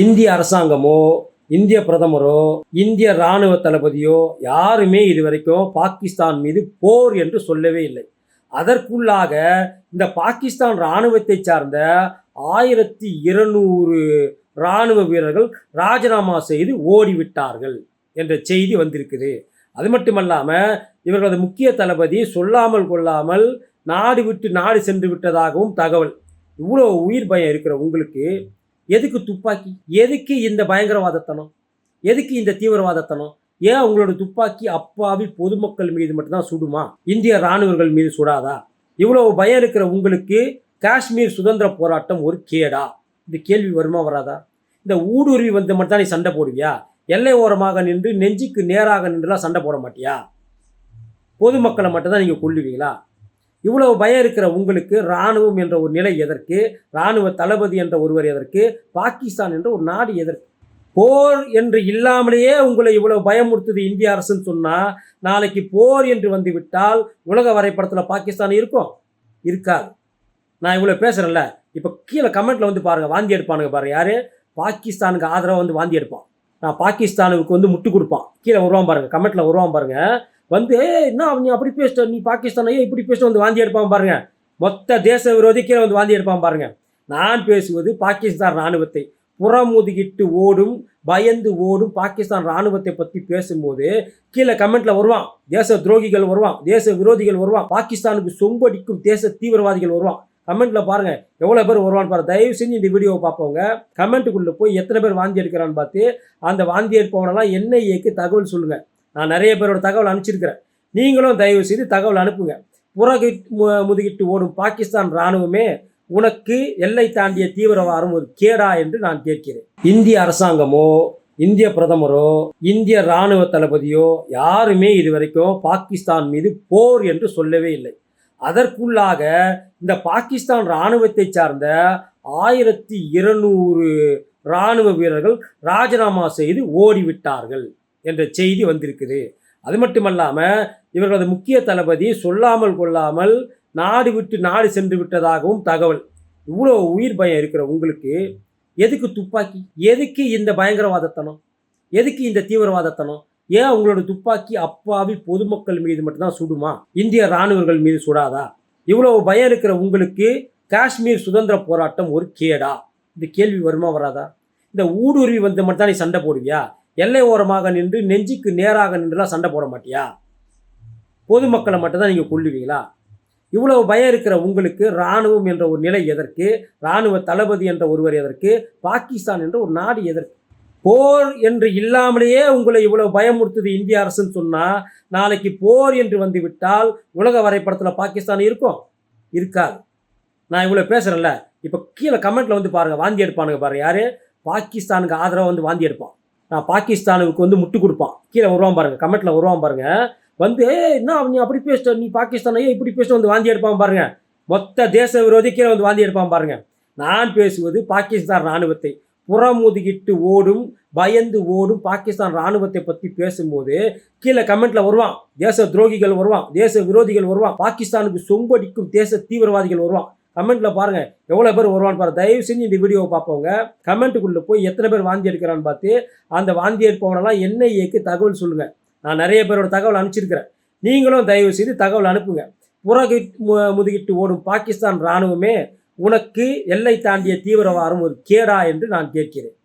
இந்திய அரசாங்கமோ இந்திய பிரதமரோ இந்திய ராணுவ தளபதியோ யாருமே இதுவரைக்கும் பாகிஸ்தான் மீது போர் என்று சொல்லவே இல்லை. அதற்குள்ளாக இந்த பாகிஸ்தான் இராணுவத்தை சார்ந்த ஆயிரத்தி இருநூறு இராணுவ வீரர்கள் ராஜினாமா செய்து ஓடிவிட்டார்கள் என்ற செய்தி வந்திருக்குது. அது மட்டுமல்லாமல் இவர்களது முக்கிய தளபதி சொல்லாமல் கொள்ளாமல் நாடு விட்டு நாடு சென்று விட்டதாகவும் தகவல். இவ்வளோ உயிர் பயம் இருக்கிற உங்களுக்கு? எதுக்கு துப்பாக்கி? எதுக்கு இந்த பயங்கரவாதத்தனம்? எதுக்கு இந்த தீவிரவாதத்தனம்? ஏன் உங்களோட துப்பாக்கி அப்பாவி பொதுமக்கள் மீது மட்டும்தான் சுடுமா? இந்திய இராணுவர்கள் மீது சுடாதா? இவ்வளவு பயம் இருக்கிற உங்களுக்கு காஷ்மீர் சுதந்திர போராட்டம் ஒரு கேடா? இந்த கேள்வி வருமா வராதா? இந்த ஊடுருவி வந்து மட்டும் தான் நீ சண்டை போடுவியா? எல்லை ஓரமாக நின்று நெஞ்சுக்கு நேராக நின்றுலாம் சண்டை போட மாட்டியா? பொதுமக்களை மட்டும்தான் நீங்கள் கொள்ளுவீங்களா இவ்வளவு பயம் இருக்கிற உங்களுக்கு இராணுவம் என்ற ஒரு நிலை எதற்கு? இராணுவ தளபதி என்ற ஒருவர் எதற்கு? பாகிஸ்தான் என்ற ஒரு நாடு எதற்கு? போர் என்று இல்லாமலேயே உங்களை இவ்வளவு பயமுறுத்துது இந்திய அரசுன்னு சொன்னால் நாளைக்கு போர் என்று வந்து விட்டால் உலக வரைபடத்தில் பாகிஸ்தான் இருக்கும்? இருக்காது. நான் இவ்வளோ பேசுகிறேன்ல இப்போ கீழே கமெண்ட்டில் வந்து பாருங்கள் வாந்தி எடுப்பானுங்க பாருங்க யார்? பாகிஸ்தானுக்கு ஆதரவாக வந்து வாந்தி எடுப்பான். நான் பாகிஸ்தானுக்கு வந்து முட்டு கொடுப்பான். கீழே வருவான் பாருங்கள் கமெண்ட்டில் வருவான் பாருங்கள் வந்து என்ன நீ அப்படி பேசிட்ட நீ பாகிஸ்தானையே இப்படி பேசிட்டு வந்து வாந்தி எடுப்பான் பாருங்க. மொத்த தேச விரோதி கீழே வந்து வாந்தி எடுப்பான் பாருங்க. நான் பேசுவது பாகிஸ்தான் இராணுவத்தை புறமுதுகிட்டு ஓடும் பயந்து ஓடும் பாகிஸ்தான் இராணுவத்தை பற்றி பேசும்போது கீழே கமெண்ட்ல வருவான். தேச துரோகிகள் வருவான் தேச விரோதிகள் வருவான் பாகிஸ்தானுக்கு சொம்படிக்கும் தேச தீவிரவாதிகள் வருவான். கமெண்ட்ல பாருங்க எவ்வளோ பேர் வருவான்னு பாருங்க. தயவு செஞ்சு இந்த வீடியோவை பார்ப்பவங்க கமெண்ட்டுக்குள்ளே போய் எத்தனை பேர் வாந்தி எடுக்கிறான்னு பார்த்து அந்த வாந்தி எடுப்பவனெல்லாம் என்ஐஏக்கு தகவல் சொல்லுங்கள் நான் நிறைய பேரோட தகவல் அனுப்பிச்சிருக்கிறேன். நீங்களும் தயவு செய்து தகவல் அனுப்புங்க. புறகு மு- முதுகிட்டு ஓடும் பாகிஸ்தான் இராணுவமே உனக்கு எல்லை தாண்டிய தீவிரவாதம் ஒரு கேடா என்று நான் கேட்கிறேன். இந்திய அரசாங்கமோ இந்திய பிரதமரோ இந்திய ராணுவ தளபதியோ யாருமே இதுவரைக்கும் பாகிஸ்தான் மீது போர் என்று சொல்லவே இல்லை. அதற்குள்ளாக இந்த பாகிஸ்தான் இராணுவத்தை சார்ந்த ஆயிரத்தி இருநூறு இராணுவ வீரர்கள் ராஜினாமா செய்து ஓடிவிட்டார்கள். என்ற செய்தி வந்திருக்குது. அது மட்டுமல்லாமல் இவர்களது முக்கிய தளபதி சொல்லாமல் கொள்ளாமல் நாடு விட்டு நாடு சென்று விட்டதாகவும் தகவல். இவ்வளோ உயிர் பயம் இருக்கிற உங்களுக்கு எதுக்கு துப்பாக்கி? எதுக்கு இந்த பயங்கரவாதத்தனம்? எதுக்கு இந்த தீவிரவாதத்தனம்? ஏன் உங்களோட துப்பாக்கி அப்பாவி பொதுமக்கள் மீது மட்டும்தான் சுடுமா? இந்திய இராணுவர்கள் மீது சுடாதா? இவ்வளவு பயம் இருக்கிற உங்களுக்கு காஷ்மீர் சுதந்திர போராட்டம் ஒரு கேடா? இந்த கேள்வி வருமா வராதா? இந்த ஊடுருவி வந்து மட்டும் தான் நீ சண்டை போடுவியா? எல்லை ஓரமாக நின்று நெஞ்சுக்கு நேராக நின்றுலாம் சண்டை போட மாட்டியா? பொதுமக்களை மட்டும்தான் நீங்கள் கொள்ளுவீங்களா இவ்வளவு பயம் இருக்கிற உங்களுக்கு இராணுவம் என்ற ஒரு நிலை எதற்கு? இராணுவ தளபதி என்ற ஒருவர் எதற்கு? பாகிஸ்தான் என்ற ஒரு நாடு எதற்கு? போர் என்று இல்லாமலேயே உங்களை இவ்வளவு பயமுறுத்துது இந்திய அரசுன்னு சொன்னால் நாளைக்கு போர் என்று வந்து விட்டால் உலக வரைபடத்தில் பாகிஸ்தான் இருக்கும்? இருக்காது. நான் இவ்வளோ பேசுகிறேன்ல இப்போ கீழே கமெண்ட்டில் வந்து பாருங்கள் வாந்தி எடுப்பானுங்க பாருங்கள் யார்? பாகிஸ்தானுக்கு ஆதரவாக வந்து வாந்தி எடுப்பான். நான் பாகிஸ்தானுக்கு வந்து முட்டு கொடுப்பான். கீழே வருவான் பாருங்கள் கமெண்ட்டில் வருவான் பாருங்கள் வந்து என்ன நீ அப்படி பேசிட்ட நீ பாகிஸ்தானையே இப்படி பேசிட்டு வந்து வாந்தி எடுப்பான் பாருங்கள் மொத்த தேச விரோதி கீழே வந்து வாந்தி எடுப்பான் பாருங்கள் நான் பேசுவது பாகிஸ்தான் இராணுவத்தை புறமுதுகிட்டு ஓடும் பயந்து ஓடும் பாகிஸ்தான் இராணுவத்தை பற்றி பேசும்போது கீழே கமெண்ட்டில் வருவான். தேச துரோகிகள் வருவான் தேச விரோதிகள் வருவான் பாகிஸ்தானுக்கு சொம்படிக்கும் தேச தீவிரவாதிகள் வருவான். கமெண்ட்டில் பாருங்கள் எவ்வளோ பேர் வருவான்னு பாரு தயவு செஞ்சு இந்த வீடியோவை பார்ப்பவங்க கமெண்ட்டுக்குள்ளே போய் எத்தனை பேர் வாந்தி எடுக்கிறான்னு பார்த்து அந்த வாந்தி எடுப்பவனெல்லாம் என்ஐஏக்கு தகவல் சொல்லுங்கள் நான் நிறைய பேரோட தகவல் அனுப்பிச்சிருக்கிறேன். நீங்களும் தயவு செய்து தகவல் அனுப்புங்க. புறகு மு- முதுகிட்டு ஓடும் பாகிஸ்தான் இராணுவமே உனக்கு எல்லை தாண்டிய தீவிரவாதம் ஒரு கேடா என்று நான் கேட்கிறேன்.